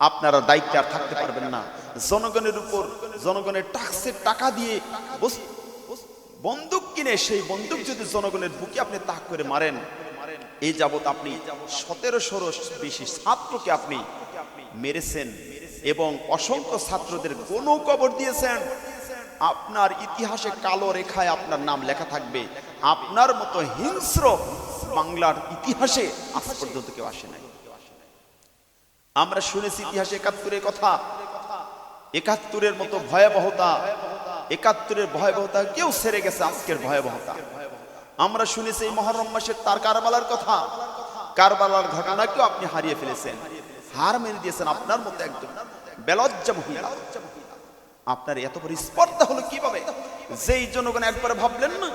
আপনারা দায়িত্বে আর থাকতে পারবেন না। জনগণের উপর, জনগণের ট্যাক্সের টাকা দিয়ে বন্দুক কিনে সেই বন্দুক যদি জনগণের বুকে আপনি তাক করে মারেন এই যাবত আপনি সতেরোশোর বেশি ছাত্রকে আপনি মেরেছেন এবং অসংখ্য ছাত্রদের কোন কবর দিয়েছেন। আপনার ইতিহাসে কালো রেখায় আপনার নাম লেখা থাকবে। আপনার মতো হিংস্র বাংলার ইতিহাসে আজ পর্যন্ত কেউ আসে নাই। আমরা শুনেছি ইতিহাসে একাত্তরের কথা। একাত্তরের মতো ভয়াবহতা, একাত্তরের ভয়াবহতা কেউ সেরে গেছে আজকের ভয়াবহতা। আমরা শুনেছি এই মহরম মাসের তার কারবালার কথা। কারবালার ঘটনাকেও আপনি হারিয়ে ফেলেছেন। হার মেনে দিয়েছেন আপনার মতো একজন। বেলজ্জা মহিলা। আপনার এত বড় স্পর্ধা হলো কীভাবে? যেই জনগণ একবার ভাবলেন না,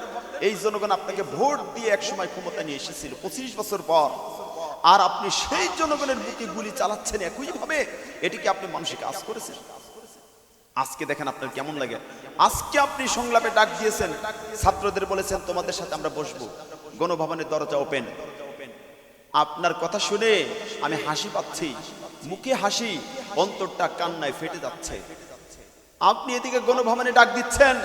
এই জনগণ আপনাকে ভোট দিয়ে এক সময় ক্ষমতা নিয়ে এসেছিল। পঁচিশ বছর পর আর আপনি সেই জনগণের বুকে গুলি চালাচ্ছেন একই ভাবে, এটি কি আপনি মানুষকে কাজ করেছেন? আজকে দেখেন আপনার কেমন লাগে। আজকে আপনি সংলাপে ডাক দিয়েছেন, ছাত্রদের বলেছেন, তোমাদের সাথে আমরা বসবো। গণভবনের দরজা ওপেন। আপনার কথা শুনে আমি হাসি পাচ্ছি। মুখে হাসি, অন্তরটা কান্নায় ফেটে যাচ্ছে। আপনি এদিকে গণভবনে ডাক দিচ্ছেন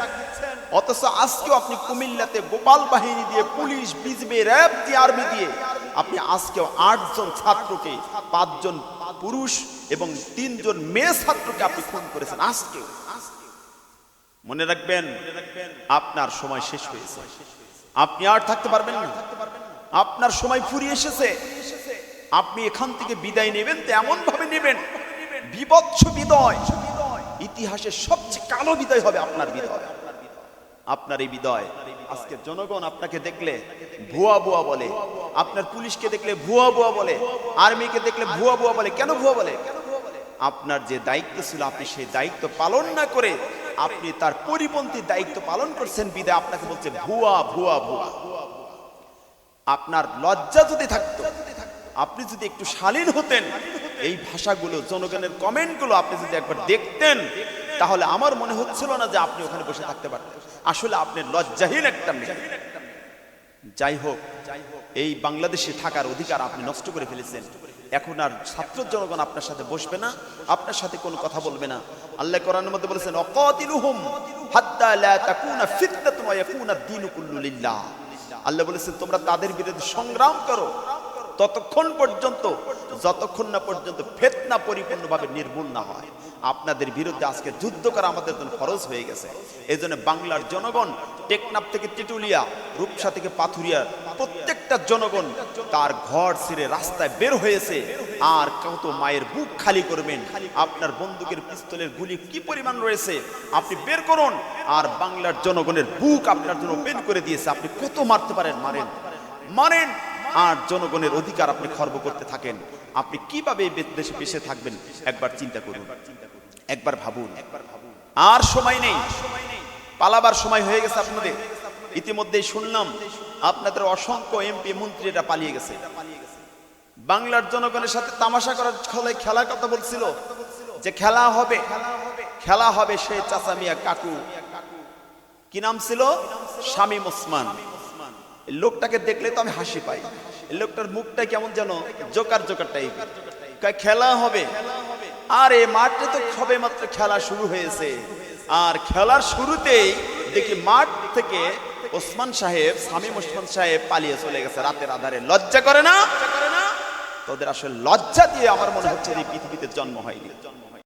অথচ আজকেও আপনি কুমিল্লাতে গোপাল বাহিনী দিয়ে পুলিশ, বিজিবি, র্যাব দিয়ে আর্মি দিয়ে আপনি আজকেও আটজন ছাত্রকে, পাঁচজন পুরুষ এবং তিনজন মেয়ে ছাত্রকে আপনি খুন করেছেন আজকেও। মনে রাখবেন, আপনার সময় শেষ হয়েছে। আপনি আর থাকতে পারবেন না। আপনার সময় ফুরিয়ে এসেছে। আপনি এখান থেকে বিদায় নেবেন তো এমন ভাবে নেবেন। বিবৎস বিদয়। ইতিহাসের সবচেয়ে কালো বিদায় হবে আপনার বিদয়। আপনার এই বিদয়। আজকে জনগণ আপনাকে দেখলে ভুয়া ভুয়া বলে, আপনার পুলিশকে দেখলে ভুয়া ভুয়া বলে, আর্মিকে দেখলে ভুয়া ভুয়া বলে, কেন ভুয়া বলে? আপনার যে দায়িত্ব ছিল, আপনি সেই দায়িত্ব পালন না করে আপনি তার পরিপন্থী দায়িত্ব পালন করছেন বিদায়, আপনাকে বলছে ভুয়া ভুয়া ভুয়া। আপনার লজ্জা যদি থাকতো, আপনি যদি একটু শালীন হতেন, এই ভাষাগুলো, জনগণের কমেন্টগুলো আপনি যদি একবার দেখতেন তাহলে আমার মনে হচ্ছিল না যে আপনি ওখানে বসে থাকতে পারতেন। আসলে আপনি লজ্জাহীন একটা মেয়ে। যাই হোক, এই বাংলাদেশে থাকার অধিকার আপনি নষ্ট করে ফেলেছেন। এখন আর ছাত্র জনগণ আপনার সাথে বসবে না, আপনার সাথে কোনো কথা বলবে না। আল্লাহ কোরআনের মধ্যে বলেছেন, অকাতিলুহুম হাত্তা লা তাকুনা ফিতনাতুন ওয়া ইয়াকুনা দ্বীনু কুল্লু লিল্লাহ। আল্লাহ বলেছেন, তোমরা তাদের বিরুদ্ধে সংগ্রাম করো ততক্ষণ পর্যন্ত, যতক্ষণ না পর্যন্ত ফেতনা পরিপূর্ণভাবে নির্মূল না হয়। আপনাদের বিরুদ্ধে আজকে যুদ্ধ করা আমাদের জন্য খরচ হয়ে গেছে। এই জন্য বাংলার জনগণ, টেকনাফ থেকে টিটুলিয়া রূপসা থেকে পাথুরিয়া, প্রত্যেকটা জনগণ তার ঘর ছেড়ে রাস্তায় বের হয়েছে। আর কত মায়ের বুক খালি করবেন। আপনার বন্দুকের পিস্তলের গুলি কি পরিমাণ রয়েছে? আপনি বের করুন। আর বাংলার জনগণের বুক আপনার জন্য ওপেন করে দিয়েছে। আপনি কত মারতে পারেন? মারেন। মারেন। আর জনগণের অধিকার আপনি খর্ব করতে থাকেন। আপনি কীভাবে দেশে বেঁচে থাকবেন, একবার চিন্তা করুন। একবার ভাবুন। আর সময় নেই। পালাবার সময় হয়ে গেছে আপনাদের। ইতিমধ্যেই শুনলাম, আপনাদের অসংখ্য এমপি মন্ত্রীরা পালিয়ে গেছে। বাংলার জনগণের সাথে তামাশা করার ছলে খেলার কথা বলছিল যে খেলা হবে খেলা হবে সে চাচা মিয়া কাকু। কি নাম ছিল? শামীম ওসমান। লোকটাকে দেখলে তো আমি হাসি পাই। লোকটার মুখটা কেমন যেন জোকার জোকার টাইপ খেলা হবে। আর এই মাঠে তো সবে মাত্র খেলা শুরু হয়েছে। আর খেলার শুরুতেই দেখি মাঠ থেকে ওসমান সাহেব, শামীম ওসমান সাহেব পালিয়ে চলে গেছে রাতের আধারে। লজ্জা করে না? তোদের আসলে লজ্জা দিয়ে আমার মনে হচ্ছে এই পৃথিবীতে জন্ম হয়নি।